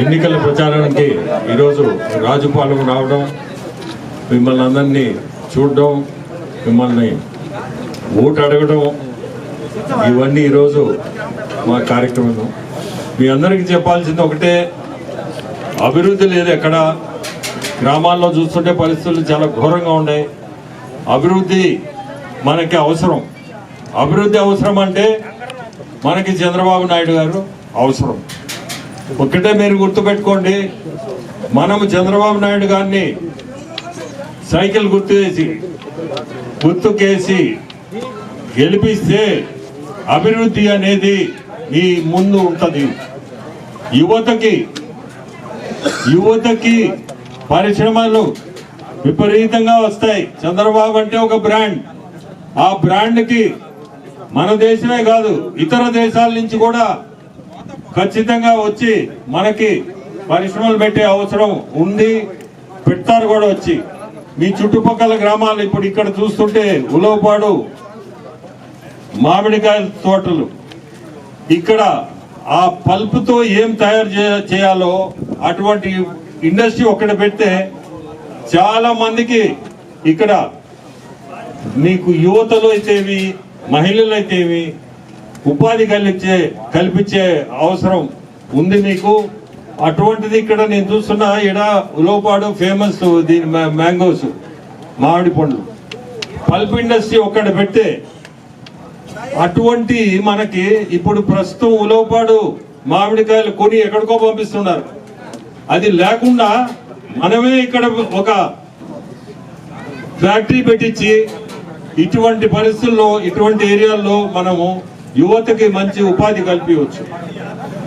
ఎన్నికల ప్రచారానికి ఈరోజు రాజుపాలెం రావడం మిమ్మల్ని అందరినీ చూడడం మిమ్మల్ని ఓటు అడగడం ఇవన్నీ ఈరోజు మా కార్యక్రమం. మీ అందరికీ చెప్పాల్సింది ఒకటే అభివృద్ధి లేదు ఎక్కడ. గ్రామాల్లో చూస్తుంటే పరిస్థితులు చాలా ఘోరంగా ఉన్నాయి. అభివృద్ధి మనకి అవసరం. అభివృద్ధి అవసరం అంటే మనకి చంద్రబాబు నాయుడు గారు అవసరం. ఒకటే మీరు గుర్తుపెట్టుకోండి మనం చంద్రబాబు నాయుడు గారిని సైకిల్ గుర్తు చేసి గుర్తుకేసి గెలిపిస్తే అభివృద్ధి అనేది మీ ముందు ఉంటుంది. యువతకి యువతకి పరిశ్రమలు విపరీతంగా వస్తాయి. చంద్రబాబు అంటే ఒక బ్రాండ్. ఆ బ్రాండ్కి మన దేశమే కాదు ఇతర దేశాల నుంచి కూడా ఖచ్చితంగా వచ్చి మనకి పరిశ్రమలు పెట్టే అవసరం ఉంది. పెడతారు కూడా వచ్చి. మీ చుట్టుపక్కల గ్రామాలు ఇప్పుడు ఇక్కడ చూస్తుంటే ఉలవపాడు మామిడికాయల తోటలు. ఇక్కడ ఆ పల్పుతో ఏం తయారు చే- చేయాలో అటువంటి ఇండస్ట్రీ ఒక్కడ పెడితే చాలా మందికి ఇక్కడ మీకు యువతలు అయితేవి మహిళలు అయితేవి ఉపాధి కల్పించే కల్పించే అవసరం ఉంది మీకు. అటువంటిది ఇక్కడ నేను చూస్తున్నా ఇడ ఉలోపాడు ఫేమస్ దీని మ్యాంగోస్ మామిడి పండ్లు. పల్ప్ ఇండస్ట్రీ ఒక్కడ పెట్టే అటువంటి మనకి ఇప్పుడు ప్రస్తుతం ఉలోపాడు మామిడికాయలు కొని ఎక్కడికో పంపిస్తున్నారు. అది లేకుండా మనమే ఇక్కడ ఒక ఫ్యాక్టరీ పెట్టించి ఇటువంటి పరిస్థితుల్లో ఇటువంటి ఏరియాల్లో మనము యువతకి మంచి ఉపాధి కల్పించవచ్చు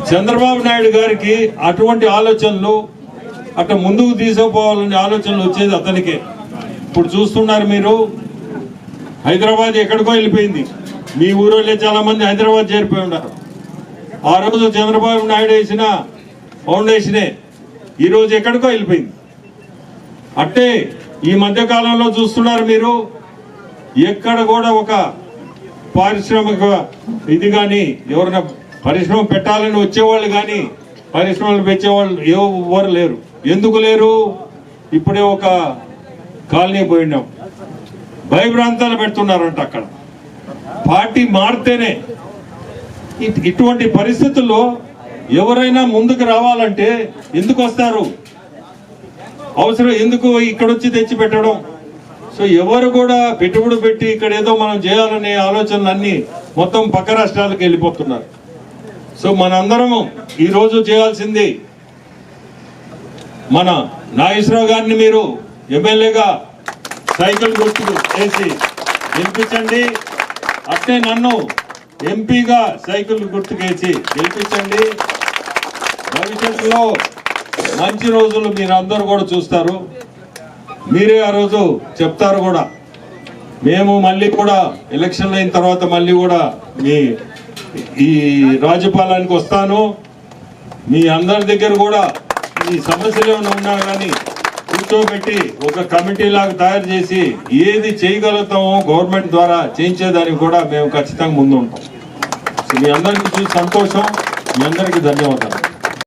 చంద్రబాబు నాయుడు గారికి అటువంటి ఆలోచనలు అట్లా ముందుకు తీసుకుపోవాలనే ఆలోచనలు వచ్చేది అతనికే. ఇప్పుడు చూస్తున్నారు మీరు హైదరాబాద్ ఎక్కడికో వెళ్ళిపోయింది. మీ ఊరోళ్ళే చాలా మంది హైదరాబాద్ చేరిపోయి ఉన్నారు. ఆ రోజు చంద్రబాబు నాయుడు వేసిన ఫౌండేషనే ఈరోజు ఎక్కడికో వెళ్ళిపోయింది. అట్టే ఈ మధ్య కాలంలో చూస్తున్నారు మీరు ఎక్కడ కూడా ఒక పారిశ్రామిక ఇది కానీ ఎవరైనా పరిశ్రమ పెట్టాలని వచ్చేవాళ్ళు కానీ పరిశ్రమలు పెట్టేవాళ్ళు ఎవరు లేరు. ఎందుకు లేరు? ఇప్పుడే ఒక కాలనీ పోయినాం. భయభ్రాంతాలు పెడుతున్నారంట అక్కడ. పార్టీ మారితేనే ఇటువంటి పరిస్థితుల్లో ఎవరైనా ముందుకు రావాలంటే ఎందుకు వస్తారు? అవసరం ఎందుకు ఇక్కడ వచ్చి తెచ్చి పెట్టడం సో ఎవరు కూడా పెట్టుబడి పెట్టి ఇక్కడ ఏదో మనం చేయాలనే ఆలోచనలన్నీ మొత్తం పక్క రాష్ట్రాలకు వెళ్ళిపోతున్నారు. సో మనందరము ఈరోజు చేయాల్సింది మన నాగేశ్వరరావు గారిని మీరు ఎమ్మెల్యేగా సైకిల్ గుర్తు వేసి గెలిపించండి. అట్టే నన్ను ఎంపీగా సైకిల్ గుర్తుకేసి గెలిపించండి. భవిష్యత్తులో మంచి రోజులు మీరు అందరూ కూడా చూస్తారు. మీరే ఆ రోజు చెప్తారు కూడా. మేము మళ్ళీ కూడా ఎలక్షన్ అయిన తర్వాత మళ్ళీ కూడా మీ ఈ రాజ్యపాలానికి వస్తాను. మీ అందరి దగ్గర కూడా ఈ సమస్యలు ఏమైనా ఉన్నా కానీ కూర్చోబెట్టి ఒక కమిటీ లాగా తయారు చేసి ఏది చేయగలుగుతామో గవర్నమెంట్ ద్వారా చేయించేదానికి కూడా మేము ఖచ్చితంగా ముందు ఉంటాం మీ అందరికీ చూసి సంతోషం. మీ అందరికీ ధన్యవాదాలు.